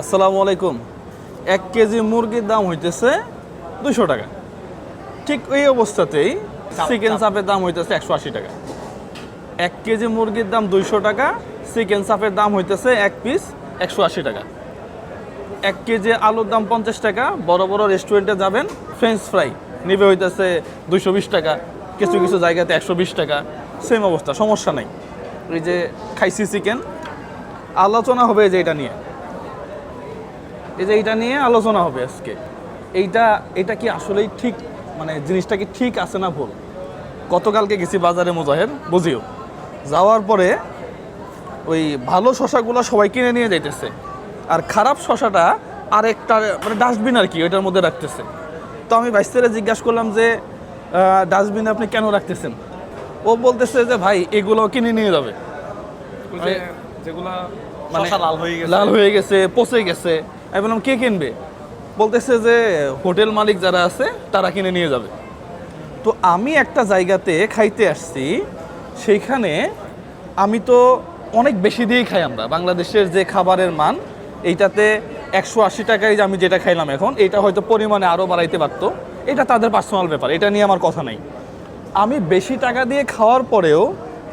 আসসালামু আলাইকুম। এক কেজি মুরগির দাম হইতেছে দুশো টাকা। ঠিক এই অবস্থাতেই চিকেন চাপের দাম হইতেছে একশো আশি টাকা। এক কেজি মুরগির দাম দুইশো টাকা চিকেন চাপের দাম হইতেছে এক পিস একশো আশি টাকা। এক কেজি আলুর দাম পঞ্চাশ টাকা বড় বড় রেস্টুরেন্টে যাবেন ফ্রেঞ্চ ফ্রাই নিবে হইতেছে দুইশো বিশ টাকা কিছু কিছু জায়গাতে একশো বিশ টাকা সেম অবস্থা সমস্যা নাই। এই যে খাইসি চিকেন আলোচনা হবে যে এটা নিয়ে। এই যে এইটা নিয়ে আলোচনা হবে আজকে। এইটা এটা কি আসলেই ঠিক? মানে জিনিসটা কি ঠিক আছে না ভুল? গতকালকে গেছি বাজারে মুজাহের বুঝিও। যাওয়ার পরে ওই ভালো শশাগুলো সবাই কিনে নিয়ে যাইতেছে। আর খারাপ শশাটা আরেকটা মানে ডাস্টবিন আর কি ওইটার মধ্যে রাখতেছে। তো আমি বাইস্তারে জিজ্ঞাসা করলাম যে ডাস্টবিনে আপনি কেন রাখতেছেন? ও বলতেছে যে ভাই এগুলো কিনে নিয়ে যাবে। যেগুলা মানে লাল হয়ে গেছে। লাল হয়ে গেছে পচে গেছে। আমি বললাম, কে কিনবে? বলতেছে যে, হোটেল মালিক যারা আছে, তারা কিনে নিয়ে যাবে। তো আমি একটা জায়গাতে খাইতে আসছি, সেইখানে আমি তো অনেক বেশি দিয়েই খাই আমরা। বাংলাদেশের যে খাবারের মান, এইটাতে একশো আশি টাকায় আমি যেটা খাইলাম এখন এটা হয়তো পরিমাণে আরও বাড়াইতে পারতো। এটা তাদের পার্সোনাল ব্যাপার, এটা নিয়ে আমার কথা নাই। আমি বেশি টাকা দিয়ে খাওয়ার পরেও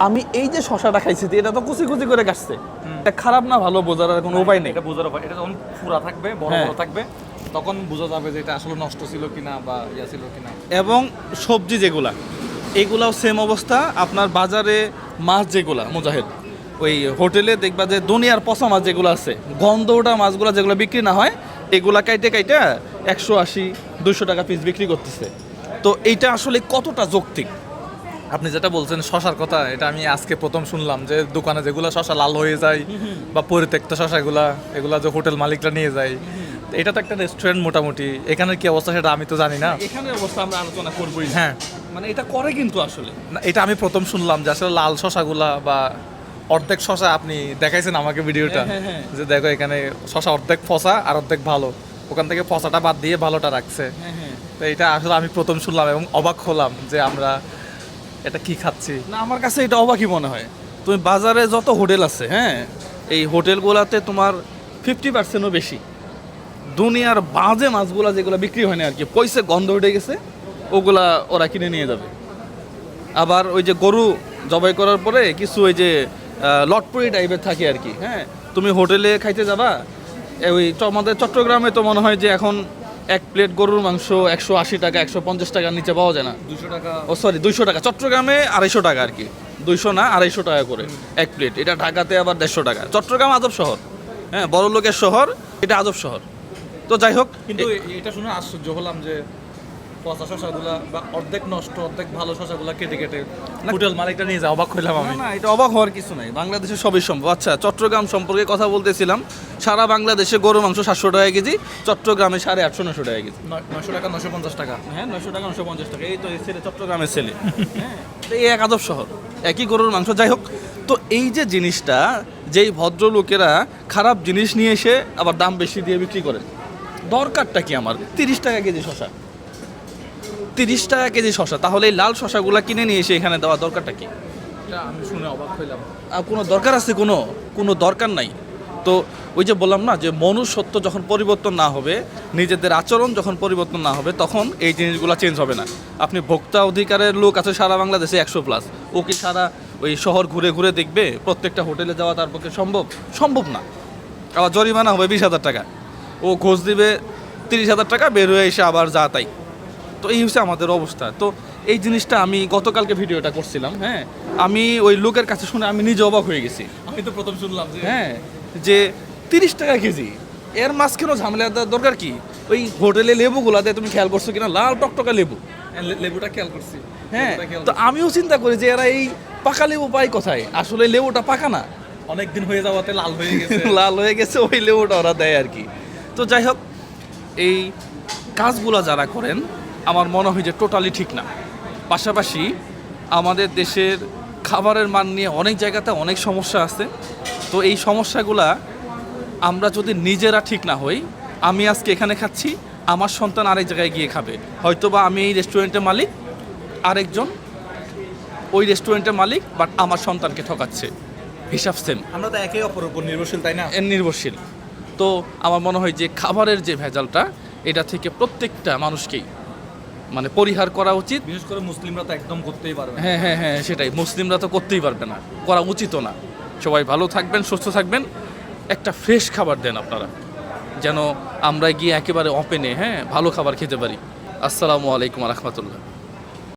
আমি এই যে শশাটা খাইছি এটা তো কুচি কুচি করে কাটছে। এটা খারাপ না ভালো বোঝার আর কোনো উপায় নেই। এটা বোঝার উপায় এটা যখন পুরা থাকবে বড় হ্যাঁ। বড় থাকবে তখন বোঝা যাবে যে এটা আসলে নষ্ট ছিল কিনা বা ইয়া ছিল কিনা। এবং সবজি যেগুলা এগুলাও সেম অবস্থা। আপনার বাজারে মাছ যেগুলা মুজাহিদ ওই হোটেলে দেখবা যে দুনিয়ার পচা মাছ যেগুলো আছে গন্ধ ওটা মাছগুলো যেগুলো বিক্রি না হয় এগুলা কাইটে কাইটে একশো আশি দুশো টাকা পিস বিক্রি করতেছে। তো এইটা আসলে কতটা যৌক্তিক? আপনি যেটা বলছেন শশার কথা এটা আমি আজকে প্রথম শুনলাম যে দোকানে যেগুলো শশা লাল হয়ে যায় বা পরিত্যক্ত শশাগুলা এগুলা যে হোটেল মালিকরা নিয়ে যায় এটা তো একটা রেস্টুরেন্ট মোটামুটি। এখানের কি অবস্থা সেটা আমি তো জানি না। এখানে অবস্থা আমরা আলোচনা করবোই। হ্যাঁ। মানে এটা করে কিন্তু আসলে। না, এটা আমি প্রথম শুনলাম যে আসলে লাল শশাগুলা বা অর্ধেক শশা আপনি দেখাইছেন আমাকে ভিডিওটা হ্যাঁ, হ্যাঁ, হ্যাঁ। যে দেখো এখানে শশা অর্ধেক ফসা আর অর্ধেক ভালো। ওখান থেকে ফসাটা বাদ দিয়ে ভালোটা রাখছে। তো এটা আসলে আমি প্রথম শুনলাম এবং অবাক হলাম যে আমরা এটা কি খাচ্ছি? না, আমার কাছে এটা অবাকই মনে হয়। তুমি বাজারে যত হোটেল আছে হ্যাঁ এই হোটেলগুলোতে তোমার ফিফটি পার্সেন্টও বেশি। দুনিয়ার বাজে মাছগুলো যেগুলো বিক্রি হয় না আর কি, পয়সা গন্ধ উঠে গেছে, ওগুলা ওরা কিনে নিয়ে যাবে। আবার ওই যে গরু জবাই করার পরে কিছু ওই যে লটপুরি টাইপের থাকে আর কি হ্যাঁ তুমি হোটেলে খাইতে যাবা ওই আমাদের চট্টগ্রামে তো মনে হয় যে এখন এক প্লেট গরুর মাংস একশো আশি টাকা একশো পঞ্চাশ টাকার নিচে পাওয়া যায় না। দুশো টাকা। ও সরি দুইশো টাকা। চট্টগ্রামে আড়াইশো টাকা আর কি। দুইশো না আড়াইশো টাকা করে এক প্লেট। এটা ঢাকাতে আবার দেড়শো টাকা। চট্টগ্রাম আদব শহর। হ্যাঁ বড় লোকের শহর এটা আদব শহর। তো যাই হোক কিন্তু এটা শুনে আশ্চর্য হলাম যে পচা শশাগুলা বা অর্ধেক নষ্ট অর্ধেক ভালো শশাগুলা কেটে কেটে হোটেল মালিকটা নিয়ে যা অবাক হইলাম আমি। না এটা অবাক হওয়ার কিছু নাই। বাংলাদেশে সবই সম্ভব। আচ্ছা চট্টগ্রাম সম্পর্কে কথা বলতেছিলাম। সারা বাংলাদেশে গরু মাংস সাতশো টাকা কেজি চট্টগ্রামে সাড়ে আটশো নশো টাকা কেজি। নয়শো টাকা নয়শো পঞ্চাশ টাকা। হ্যাঁ নশো টাকা নশো পঞ্চাশ টাকা। এই তো এই ছেলে চট্টগ্রামের ছেলে। হ্যাঁ তো এই এক আদব শহর। একই গরুর মাংস। যাই হোক তো এই যে জিনিসটা যেই ভদ্রলোকেরা খারাপ জিনিস নিয়ে এসে আবার দাম বেশি দিয়ে বিক্রি করেন দরকারটা কি আমার? তিরিশ টাকা কেজি শশা তিরিশ টাকা কেজি শশা তাহলে এই লাল শশাগুলা কিনে নিয়ে এসে এখানে দেওয়া দরকারটা কি? আমি শুনে অবাক হইলাম। আর কোনো দরকার আছে কোনো? কোনো দরকার নাই। তো ওই যে বললাম না যে মনুষ্যত্ব যখন পরিবর্তন না হবে নিজেদের আচরণ যখন পরিবর্তন না হবে তখন এই জিনিসগুলো চেঞ্জ হবে না। আপনি ভোক্তা অধিকারের লোক আছে সারা বাংলাদেশে একশো প্লাস ও কি সারা ওই শহর ঘুরে ঘুরে দেখবে প্রত্যেকটা হোটেলে যাওয়া তার পক্ষে সম্ভব? সম্ভব না। আবার জরিমানা হবে বিশ হাজার টাকা। ও ঘোষ দিবে তিরিশ হাজার টাকা বের হয়ে এসে আবার যা তাই। তো এই হচ্ছে আমাদের অবস্থা। তো এই জিনিসটা আমি গতকালকে ভিডিওটা করছিলাম হ্যাঁ। আমি ওই লোকের কাছে শুনে আমি নিজে অবাক হয়ে গেছি। আমি তো প্রথম শুনলাম যে হ্যাঁ যে তিরিশ টাকা কেজি এর মাছ কেন ঝামেলা দরকার কি? ওই হোটেলে লেবুগুলা দিয়ে তুমি খেয়াল করছ কিনা? লাল টকটকা লেবু। হ্যাঁ, লেবুটা খেয়াল করছি। হ্যাঁ তো আমিও চিন্তা করি যে এরা এই পাকা লেবু পায় কোথায়? আসলে লেবুটা পাকা না। অনেক দিন হয়ে যাওয়াতে লাল হয়ে গেছে। লাল হয়ে গেছে ওই লেবুটা ওরা দেয় আর কি। তো যাই হোক এই কাজগুলো যারা করেন আমার মনে হয় যে টোটালি ঠিক না। পাশাপাশি আমাদের দেশের খাবারের মান নিয়ে অনেক জায়গাতে অনেক সমস্যা আছে। তো এই সমস্যাগুলা আমরা যদি নিজেরা ঠিক না হই আমি আজকে এখানে খাচ্ছি আমার সন্তান আরেক জায়গায় গিয়ে খাবে। হয়তোবা আমি এই রেস্টুরেন্টের মালিক আরেকজন ওই রেস্টুরেন্টের মালিক বাট আমার সন্তানকে ঠকাচ্ছে। হিসাব সেম। আমরা তো একে অপরের উপর নির্ভরশীল তাই না? নির্ভরশীল। তো আমার মনে হয় যে খাবারের যে ভেজালটা এটা থেকে প্রত্যেকটা মানুষকেই মানে পরিহার করা উচিত। বিশেষ করে মুসলিমরা তো একদম করতেই পারবে হ্যাঁ হ্যাঁ হ্যাঁ সেটাই। মুসলিমরা তো করতেই পারবে না। করা উচিতও না। সবাই ভালো থাকবেন সুস্থ থাকবেন। একটা ফ্রেশ খাবার দেন আপনারা। যেন আমরা গিয়ে একেবারে অপেনে হ্যাঁ ভালো খাবার খেতে পারি। আসসালামু আলাইকুম রহমতুল্লাহ।